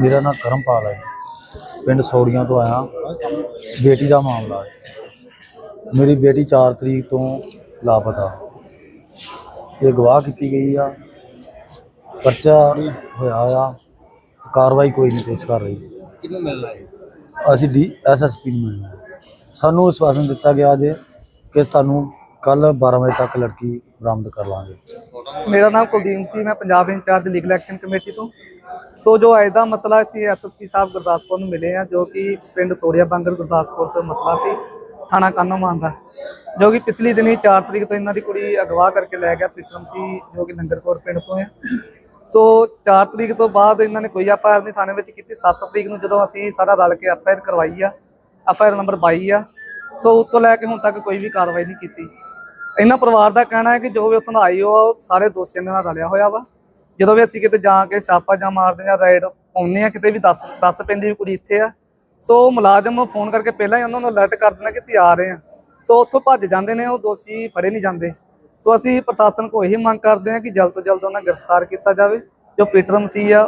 ਮੇਰਾ ਨਾਮ ਕਰਮਪਾਲ ਹੈ। ਪਿੰਡ ਸੌੜੀਆਂ ਤੋਂ ਆਇਆ। ਬੇਟੀ ਦਾ ਮਾਮਲਾ ਹੈ। ਮੇਰੀ ਬੇਟੀ 4 ਤਰੀਕ ਤੋਂ ਲਾਪਤਾ। ਇਹ ਗਵਾਹ ਕੀਤੀ ਗਈ ਆ। ਪਰਚਾ ਹੋਇਆ ਆ। ਕਾਰਵਾਈ ਕੋਈ ਨਹੀਂ ਪੁਲਿਸ ਕਰ ਰਹੀ। ਕਿਹਨੂੰ ਮਿਲਣਾ ਹੈ? ਅਸੀਂ ਡੀ ਐਸਐਸਪੀ ਨੂੰ ਮਿਲਣਾ। ਸਾਨੂੰ ਵਿਸ਼ਵਾਸਨ ਦਿੱਤਾ ਗਿਆ ਜੇ ਕਿ ਤੁਹਾਨੂੰ ਕੱਲ 12 ਵਜੇ ਤੱਕ ਲੜਕੀ ਬਰਾਮਦ ਕਰ ਲਾਂਗੇ। ਮੇਰਾ ਨਾਮ ਕੁਲਦੀਪ ਸੀ। ਮੈਂ Punjab incharge legal action committee ਤੋਂ। ਸੋ ਜੋ ਅੱਜ ਦਾ ਮਸਲਾ ਸੀ ਐਸਐਸਪੀ ਸਾਹਿਬ ਗੁਰਦਾਸਪੁਰ ਨੂੰ ਮਿਲੇ ਆ, ਜੋ ਕਿ ਪਿੰਡ ਸੋੜੀਆ ਬੰਗਰ ਗੁਰਦਾਸਪੁਰ ਤੋਂ ਮਸਲਾ ਸੀ, ਥਾਣਾ ਕਾਨੋਮਾਨ ਦਾ, ਜੋ ਕਿ ਪਿਛਲੀ ਦਿਨੀ 4 ਤਰੀਕ ਤੋਂ ਇਹਨਾਂ ਦੀ ਕੁੜੀ ਅਗਵਾ ਕਰਕੇ ਲੈ ਗਿਆ, ਪ੍ਰੀਤਮ ਸੀ, ਜੋ ਕਿ ਨੰਗਰਕੋਟ ਪਿੰਡ ਤੋਂ ਹੈ ਸੋ 4 ਤਰੀਕ ਤੋਂ ਬਾਅਦ ਇਹਨਾਂ ਨੇ ਕੋਈ ਐਫਆਈਆਰ ਨਹੀਂ ਥਾਣੇ ਵਿੱਚ ਕੀਤੀ 7 ਤਰੀਕ ਨੂੰ ਜਦੋਂ ਅਸੀਂ ਸਾਰਾ ਰਲ ਕੇ ਐਫਆਈਆਰ ਕਰਵਾਈ ਆ ਐਫਆਈਆਰ ਨੰਬਰ 22 ਆ, ਸੋ ਉਸ ਤੋਂ ਲੈ ਕੇ ਹੁਣ ਤੱਕ ਕੋਈ ਵੀ ਕਾਰਵਾਈ ਨਹੀਂ ਕੀਤੀ। ਇਹਨਾਂ ਪਰਿਵਾਰ ਦਾ ਕਹਿਣਾ ਹੈ ਕਿ ਜੋ ਵੀ ਉੱਥੋਂ ਦਾ ਆਈ ਉਹ ਸਾਰੇ ਦੋਸ਼ੀਆਂ ਦੇ ਨਾਲ ਰਲਿਆ ਹੋਇਆ ਵਾ। ਜਦੋਂ ਵੀ ਅਸੀਂ ਕਿਤੇ ਜਾ ਕੇ ਛਾਪਾ ਜਾਂ ਮਾਰਦੇ ਜਾਂ ਰਾਈਡ ਪਾਉਂਦੇ ਆ ਕਿਤੇ ਵੀ ਦੱਸ ਦੱਸ ਪੈਂਦੀ ਵੀ ਕੁੜੀ ਇੱਥੇ ਆ। ਸੋ ਮੁਲਾਜ਼ਮ ਫੋਨ ਕਰਕੇ ਪਹਿਲਾਂ ਹੀ ਉਹਨਾਂ ਨੂੰ ਅਲਰਟ ਕਰ ਦਿੰਦਾ ਕਿ ਅਸੀਂ ਆ ਰਹੇ ਹਾਂ। ਸੋ ਉੱਥੋਂ ਭੱਜ ਜਾਂਦੇ ਨੇ, ਉਹ ਦੋਸ਼ੀ ਫੜੇ ਨਹੀਂ ਜਾਂਦੇ। ਸੋ ਅਸੀਂ ਪ੍ਰਸ਼ਾਸਨ ਕੋਲ ਇਹੀ ਮੰਗ ਕਰਦੇ ਹਾਂ ਕਿ ਜਲਦ ਤੋਂ ਜਲਦ ਉਹਨਾਂ ਨੂੰ ਗ੍ਰਿਫਤਾਰ ਕੀਤਾ ਜਾਵੇ। ਜੋ ਪੀਟਰ ਮਸੀਹ ਆ,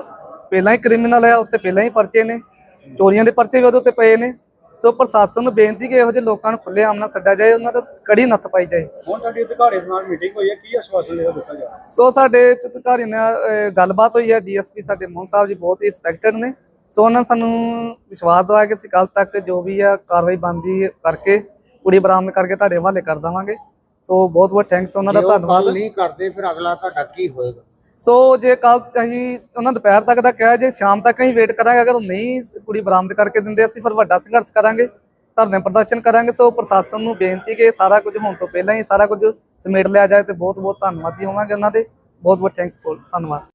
ਪਹਿਲਾਂ ਹੀ ਕ੍ਰਿਮੀਨਲ ਆ, ਉੱਤੇ ਪਹਿਲਾਂ ਹੀ ਪਰਚੇ ਨੇ। ਚੋਰੀਆਂ ਦੇ ਪਰਚੇ ਵੀ ਉਹਦੇ ਉੱਤੇ ਪਏ ਨੇ। ਸੋ ਪ੍ਰਸ਼ਾਸਨ ਨੂੰ ਬੇਨਤੀ ਕਿ ਇਹੋ ਜਿਹੇ ਲੋਕਾਂ ਨੂੰ ਖੁੱਲੇ ਆਮ ਨਾਲ ਛੱਡਿਆ ਜਾਏ ਉਹਨਾਂ ਦਾ ਕੜੀ ਨੱਥ ਪਾਈ ਜਾਏ। ਹੁਣ ਤੁਹਾਡੀ ਅਧਿਕਾਰੀ ਨਾਲ ਮੀਟਿੰਗ ਹੋਈ ਹੈ ਕੀ ਆਸ਼ਵਾਸਨ ਜਿਹੜਾ ਦਿੱਤਾ ਜਾ ਰਿਹਾ? ਸੋ ਸਾਡੇ ਚਿਤਕਾਰੀ ਨਾਲ ਗੱਲਬਾਤ ਹੋਈ ਹੈ ਡੀਐਸਪੀ ਸਾਡੇ ਮੋਹਨ ਸਾਹਿਬ ਜੀ ਬਹੁਤ ਹੀ ਰਿਸਪੈਕਟਡ ਨੇ। ਸੋ ਉਹਨਾਂ ਨੇ ਸਾਨੂੰ ਵਿਸ਼ਵਾਸ ਦਵਾਇਆ ਕਿ ਅਸੀਂ ਕੱਲ ਤੱਕ ਜੋ ਵੀ ਆ ਕਾਰਵਾਈ ਬੰਦੀ ਕਰਕੇ ਕੁੜੀ ਬਰਾਮਦ ਕਰਕੇ ਤੁਹਾਡੇ ਹਵਾਲੇ ਕਰ ਦੇਵਾਂਗੇ। ਸੋ ਬਹੁਤ ਬਹੁਤ ਥੈਂਕਸ ਉਹਨਾਂ ਦਾ ਧੰਨਵਾਦ। ਨਹੀਂ ਕਰਦੇ ਫਿਰ ਅਗਲਾ ਤੁਹਾਡਾ ਕੀ ਹੋਏਗਾ? ਸੋ ਜੇ ਕੱਲ ਅਸੀਂ ਉਹਨਾਂ ਦੁਪਹਿਰ ਤੱਕ ਦਾ ਕਿਹਾ ਜੇ, ਸ਼ਾਮ ਤੱਕ ਅਸੀਂ ਵੇਟ ਕਰਾਂਗੇ, ਅਗਰ ਉਹ ਨਹੀਂ ਕੁੜੀ ਬਰਾਮਦ ਕਰਕੇ ਦਿੰਦੇ, ਅਸੀਂ ਫਿਰ ਵੱਡਾ ਸੰਘਰਸ਼ ਕਰਾਂਗੇ, ਧਰਨੇ ਪ੍ਰਦਰਸ਼ਨ ਕਰਾਂਗੇ, ਸੋ ਪ੍ਰਸ਼ਾਸਨ ਨੂੰ ਬੇਨਤੀ ਕਿ ਸਾਰਾ ਕੁਝ ਹੋਣ ਤੋਂ ਪਹਿਲਾਂ ਹੀ ਸਾਰਾ ਕੁਝ ਸਮੇਟ ਲਿਆ ਜਾਏ ਤੇ ਬਹੁਤ ਬਹੁਤ ਧੰਨਵਾਦੀ ਹੋਵਾਂਗੇ ਉਹਨਾਂ ਦੇ। ਬਹੁਤ ਬਹੁਤ ਥੈਂਕਸ ਧੰਨਵਾਦ।